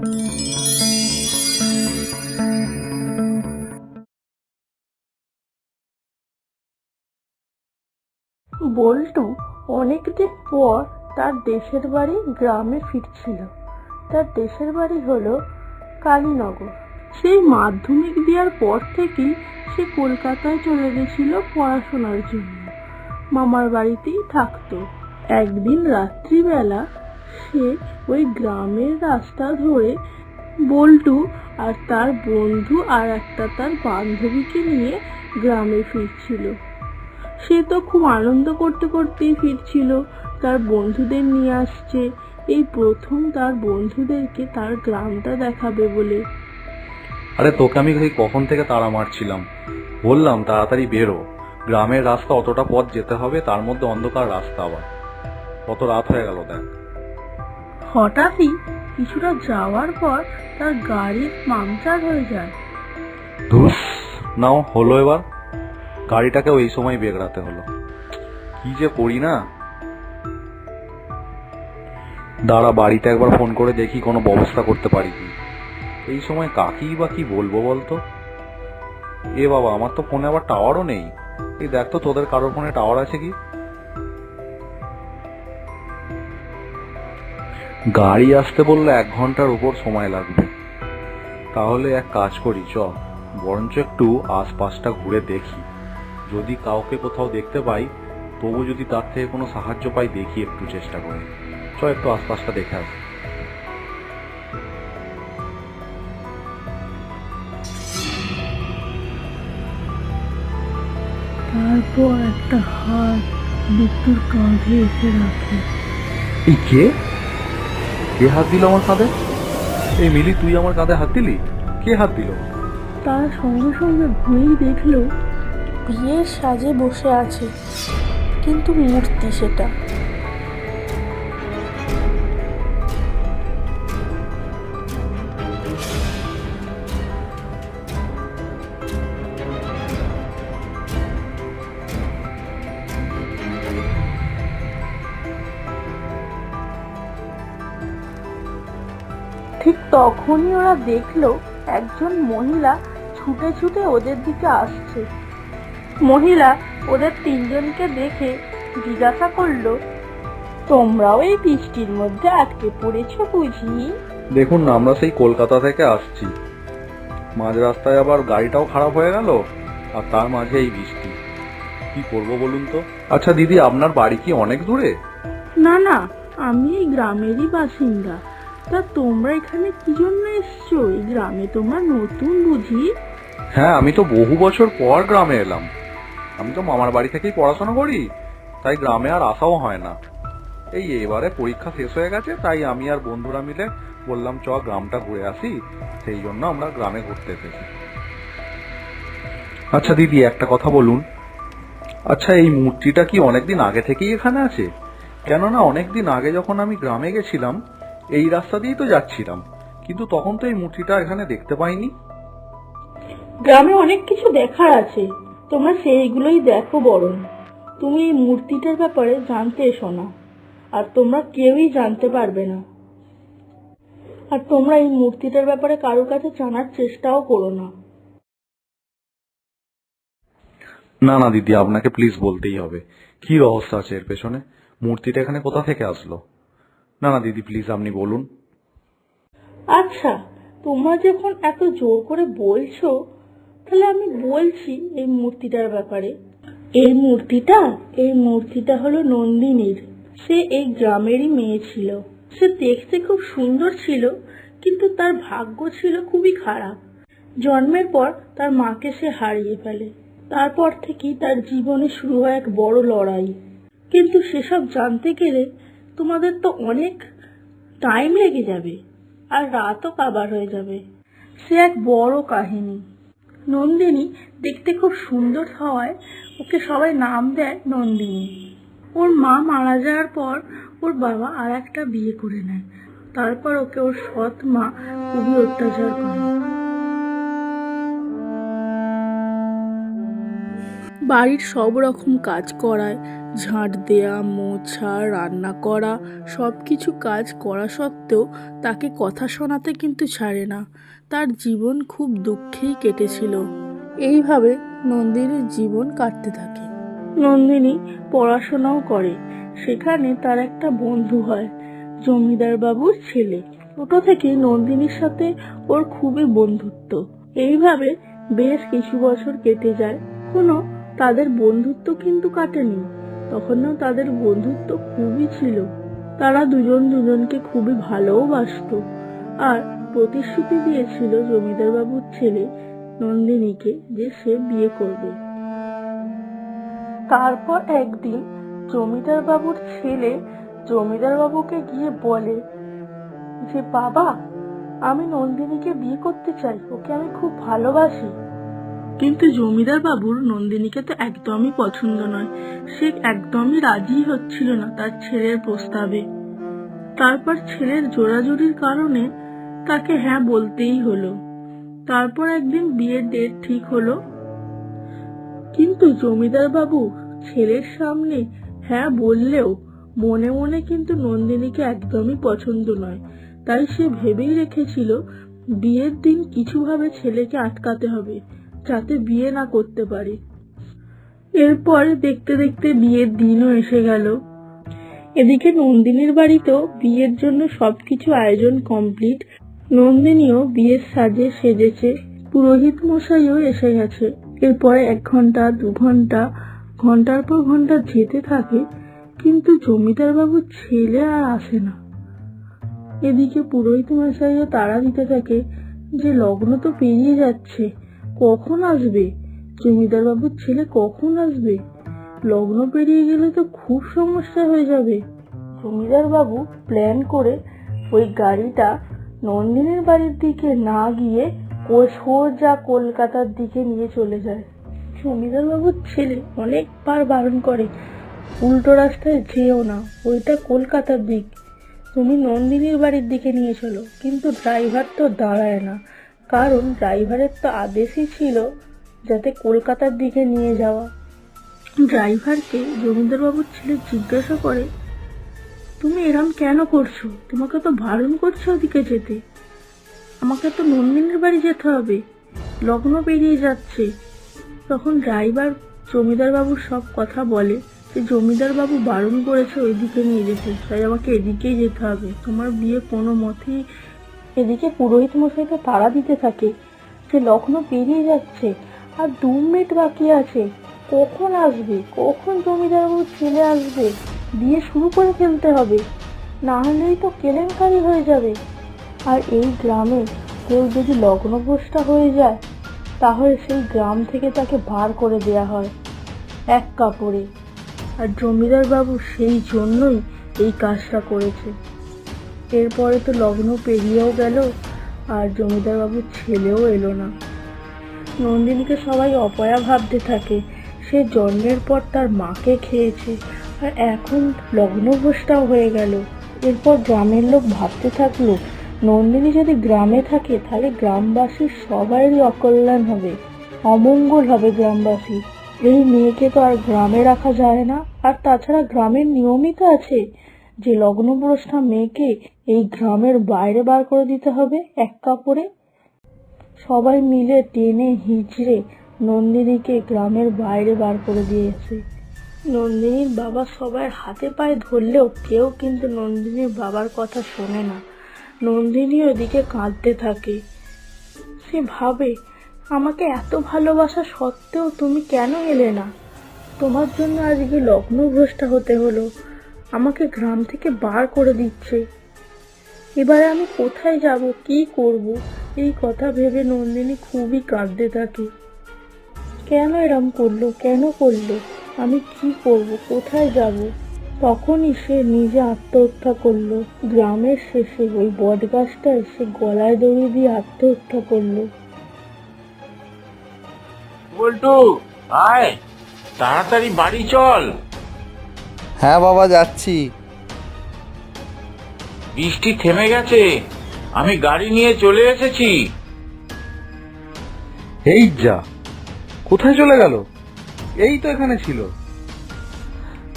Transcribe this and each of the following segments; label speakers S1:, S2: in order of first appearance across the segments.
S1: বল্টু অনেকদিন পর তার দেশের বাড়ি গ্রামে ফিরছিল। তার দেশের বাড়ি হলো কালীনগর। সেই মাধ্যমিক দেওয়ার পর থেকেই সে কলকাতায় চলে গেছিল পড়াশোনার জন্য। মামার বাড়িতেই থাকতো। একদিন রাত্রিবেলা সে ওই গ্রামের রাস্তা ধরে বল্টু আর তার বন্ধু আর একটা তার বান্ধবীকে নিয়ে গ্রামে ফিরছিল। সে তো খুব আনন্দ করতে করতেই ফিরছিল। তার বন্ধুদের নিয়ে আসছে। এই প্রথম তার বন্ধুদেরকে তার গ্রামটা দেখাবে বলে।
S2: আরে তোকে আমি কখন থেকে তাড়া মারছিলাম? বললাম, তাড়াতাড়ি বেরো। গ্রামের রাস্তা অতটা পথ যেতে হবে, তার মধ্যে অন্ধকার রাস্তা আবার। কত রাত হয়ে গেল দেখ।
S1: হঠাৎই কিছুটা যাওয়ার পর তার গাড়ির পাংচার হয়ে যায়।
S2: ধুস, নাও হলো এবার। গাড়িটাকেও এই সময় বেগড়াতে হলো। কি যে করি না? দাঁড়া, বাড়িতে একবার ফোন করে দেখি কোনো ব্যবস্থা করতে পারি কি। এই সময় কাকেই বা কি বলব বলতো? এ বাবা, আমার তো ফোনে আবার টাওয়ারও নেই। এই দেখ তোদের কারোর ফোনে টাওয়ার আছে কি? গাড়ি আসতে বললে এক ঘণ্টার উপর সময় লাগবে। তাহলে এক কাজ করি চ বরঞ্চ একটু আশপাশটা ঘুরে দেখি। যদি কাউকে কোথাও দেখতে পাই তবু যদি তার থেকে কোনো সাহায্য পাই দেখি একটু চেষ্টা করে। চ একটু আশপাশটা দেখে আসি।
S1: তারপর একটা হাত বিট্টুর কাঁধে এসে রাখে।
S2: এই কে? কে হাত দিল আমার কাঁধে? এই মিলি, তুই আমার কাঁধে হাত দিলি? কে হাত দিল?
S1: তার সঙ্গে সঙ্গে ঘুরেই দেখল, বিয়ের সাজে বসে আছে। কিন্তু মূর্তি সেটা। ঠিক তখনই ওরা দেখল একজন মহিলা ছুটে ছুটে ওদের দিকে আসছে। মহিলা ওদের তিনজনকে দেখে জিজ্ঞাসা করল তোমরাও এই বৃষ্টির মধ্যে আটকে পড়েছো বুঝি?
S2: দেখুন না আমরা সেই কলকাতা থেকে আসছি। মাঝ রাস্তায় আবার গাড়িটাও খারাপ হয়ে গেল আর তার মাঝে এই বৃষ্টি। কি করব বলুন তো? আচ্ছা দিদি আপনার বাড়ি কি অনেক দূরে?
S1: না না আমি এই গ্রামেরই বাসিন্দা। তা তোমরা এখানে কি জন্য এসছো? এই গ্রামে তোমরা নতুন বুঝি?
S2: হ্যাঁ আমি তো বহু বছর পর গ্রামে এলাম। আমি তো মামার বাড়ি থেকেই পড়াশোনা করি, তাই গ্রামে আর আসাও হয় না। এই এবারে পরীক্ষা শেষ হয়ে গেছে, তাই আমি আর বন্ধুরা মিলে বললাম, চ, গ্রামটা ঘুরে আসি। সেই জন্য আমরা গ্রামে ঘুরতে এসেছি। আচ্ছা দিদি, একটা কথা বলুন। আচ্ছা এই মূর্তিটা কি অনেকদিন আগে থেকেই এখানে আছে? কেননা অনেকদিন আগে যখন আমি গ্রামে গেছিলাম এই রাস্তা দিয়েই তো যাচ্ছিলাম কিন্তু তখন তো এই মূর্তিটা এখানে দেখতে পাইনি।
S1: গ্রামে অনেক কিছু দেখার আছে তোমরা সেইগুলোই দেখো বরং। তুমি এই মূর্তিটার ব্যাপারে জানতে এসো না আর তোমরা কেউই জানতে পারবে না। আর তোমরা এই মূর্তিটার ব্যাপারে কারোর কাছে জানার চেষ্টাও করো না।
S2: না না দিদি আপনাকে প্লিজ বলতেই হবে। কি রহস্য আছে এর পেছনে? মূর্তিটা এখানে কোথা থেকে আসলো? না না, দিদি প্লিজ আপনি বলুন।
S1: আচ্ছা তোমরা যখন এত জোর করে বলছো, তাহলে আমি বলছি এই মূর্তিটার ব্যাপারে। এই মূর্তিটা এই মূর্তিটা হলো নন্দিনীর। সে এই গ্রামেরই মেয়ে ছিল। সে দেখতে খুব সুন্দর ছিল, কিন্তু তার ভাগ্য ছিল খুবই খারাপ। জন্মের পর তার মাকে সে হারিয়ে ফেলে। তারপর থেকেই তার জীবনে শুরু হয় এক বড় লড়াই। কিন্তু সেসব জানতে গেলে তোমাদের তো অনেক টাইম লেগে যাবে, আর রাতও কাবার হয়ে যাবে। সে এক বড় কাহিনী। নন্দিনী দেখতে খুব সুন্দর হওয়ায় ওকে সবাই নাম দেয় নন্দিনী। ওর মা মারা যাওয়ার পর ওর বাবা আর একটা বিয়ে করে নেয়। তারপর ওকে ওর সৎ মা খুবই অত্যাচার করে। বাড়ির সব রকম কাজ করায়। ঝাঁট দেয়া, মোছা, রান্না করা সব কিছু কাজ করা সত্ত্বেও তাকে কথা শোনাতে কিন্তু ছাড়ে না। তার জীবন খুব দুঃখেই কেটেছিল। এইভাবে নন্দিনীর জীবন কাটতে থাকে। নন্দিনী পড়াশোনাও করে। সেখানে তার একটা বন্ধু হয় জমিদার বাবুর ছেলে। ছোট থেকে নন্দিনীর সাথে ওর খুবই বন্ধুত্ব। এইভাবে বেশ কিছু বছর কেটে যায়। কোনো তাদের বন্ধুত্ব কিন্তু কাটেনি। তখনও তাদের বন্ধুত্ব খুবই ছিল। তারা দুজন দুজনকে খুবই ভালোবাসতো আর প্রতিশ্রুতি দিয়েছিল জমিদার বাবুর ছেলে নন্দিনীকে যে সে বিয়ে করবে। তারপর একদিন জমিদার বাবুর ছেলে জমিদার বাবুকে গিয়ে বলে, যে বাবা, আমি নন্দিনীকে বিয়ে করতে চাই, ওকে আমি খুব ভালোবাসি। কিন্তু জমিদার বাবুর নন্দিনীকে তো একদমই পছন্দ নয়। সে একদমই রাজি হচ্ছিল না তার ছেলের প্রস্তাবে। তারপর ছেলের জোরাজুরির কারণে তাকে হ্যাঁ বলতেই হলো। তারপর একদিন বিয়ের ডেট ঠিক হলো। কিন্তু জমিদার বাবু ছেলের সামনে হ্যাঁ বললেও মনে মনে কিন্তু নন্দিনীকে একদমই পছন্দ নয়। তাই সে ভেবেই রেখেছিল বিয়ের দিন কিছুভাবে ছেলেকে আটকাতে হবে। যাতে বিয়ে না করতে পারে। এরপরে দেখতে দেখতে বিয়ের দিনও এসে গেল। এদিকে নন্দিনীর বাড়িতেও বিয়ের জন্য সবকিছু আয়োজন কমপ্লিট। নন্দিনীও বিয়ের সাজে সেজেছে। পুরোহিত মশাইও এসে গেছে। এরপরে এক ঘণ্টা, দু ঘণ্টা, ঘণ্টার পর ঘণ্টা যেতে থাকে, কিন্তু জমিদার বাবুর ছেলে আর আসে না। এদিকে পুরোহিত মশাইও তাড়া দিতে থাকে যে লগ্ন তো পেরিয়ে যাচ্ছে। কখন আসবে? জমিদার বাবুর ছেলে কখন আসবে? লগ্ন পেরিয়ে গেলে তো খুব সমস্যা হয়ে যাবে। জমিদার বাবু প্ল্যান করে ওই গাড়িটা নন্দিনীর বাড়ির দিকে না গিয়ে ও সোজা কলকাতার দিকে নিয়ে চলে যায়। জমিদার বাবুর ছেলে অনেকবার বারণ করে, উল্টো রাস্তায় যেও না, ওইটা কলকাতার দিক। তুমি নন্দিনীর বাড়ির দিকে নিয়ে চলো, কিন্তু ড্রাইভার তো দাঁড়ায় না। কারণ ড্রাইভারের তো আদেশই ছিল যাতে কলকাতার দিকে নিয়ে যাওয়া। ড্রাইভারকে জমিদারবাবুর ছেলে জিজ্ঞাসা করে, তুমি এরম কেন করছ? তোমাকে তো বারণ করছে ওদিকে যেতে। আমাকে তো নন্দিনীর বাড়ি যেতে হবে। লগ্ন পেরিয়ে যাচ্ছে। তখন ড্রাইভার জমিদারবাবুর সব কথা বলে যে, জমিদারবাবু বারণ করেছে ওইদিকে নিয়ে যেতে। তাই আমাকে এদিকেই যেতে হবে। তোমার বিয়ে কোনো মতেই এদিকে পুরোহিত মশাইকে তাড়া দিতে থাকে। যে লগ্ন পেরিয়ে যাচ্ছে আর দু মিনিট বাকি আছে। কখন আসবে? কখন জমিদার বাবুর ছেলে আসবে? বিয়ে শুরু করে ফেলতে হবে। না হলেই তো কেলেঙ্কারি হয়ে যাবে। আর এই গ্রামে কেউ যদি লগ্নভ্রষ্টা হয়ে যায়, তাহলে সেই গ্রাম থেকে তাকে বার করে দেয়া হয়, এক কাপড়ে। আর জমিদার বাবু সেই জন্যই এই কাজটা করেছে। এরপরে তো লগ্ন পেরিয়েও গেল, আর জমিদার বাবুর ছেলেও এলো না। নন্দিনীকে সবাই অপয়া ভাবতে থাকে, সে জন্মের পর তার মাকে খেয়েছে, আর এখন লগ্নভ্রষ্টাও হয়ে গেল। এরপর গ্রামের লোক ভাবতে থাকল, নন্দিনী যদি গ্রামে থাকে, তাহলে গ্রামবাসীর সবারই অকল্যাণ হবে, অমঙ্গল হবে গ্রামবাসী এই মেয়েকে তো আর গ্রামে রাখা যায় না, আর তাছাড়া গ্রামের নিয়মই তো আছে। যে লগ্নভ্রষ্টা মেয়েকে এই গ্রামের বাইরে বার করে দিতে হবে এক কাপড়ে? সবাই মিলে টেনে হিঁচড়ে নন্দিনীকে গ্রামের বাইরে বার করে দিয়েছে। নন্দিনীর বাবা সবার হাতে পায়ে ধরলেও কেউ কিন্তু নন্দিনীর বাবার কথা শোনে না। নন্দিনী ওদিকে কাঁদতে থাকে। সে ভাবে, আমাকে এত ভালোবাসা সত্ত্বেও তুমি কেন এলে না? তোমার জন্য আজকে লগ্নভ্রষ্টা হতে হলো। আমাকে গ্রাম থেকে বার করে দিচ্ছে। এবারে আমি কোথায় যাব, কি করব? এই কথা ভেবে নন্দিনী খুবই কাঁদতে থাকে। কেন এরম করল, কেন করল? আমি কি করব, কোথায় যাব? তখনই সে নিজে আত্মহত্যা করল। গ্রামের শেষে ওই বটগাছটায় সে গলায় দড়ি দিয়ে আত্মহত্যা করল।
S3: বল্টু, আয়, তাড়াতাড়ি বাড়ি চল।
S4: হ্যাঁ বাবা যাচ্ছি।
S3: বৃষ্টি থেমে গেছে। আমি গাড়ি নিয়ে চলে এসেছি।
S2: এই যা কোথায় চলে গেল? এই তো এখানে ছিল।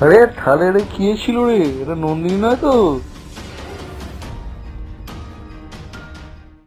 S2: আরে থালে রে কি ছিল রে? এটা নন্দিনী নয় তো?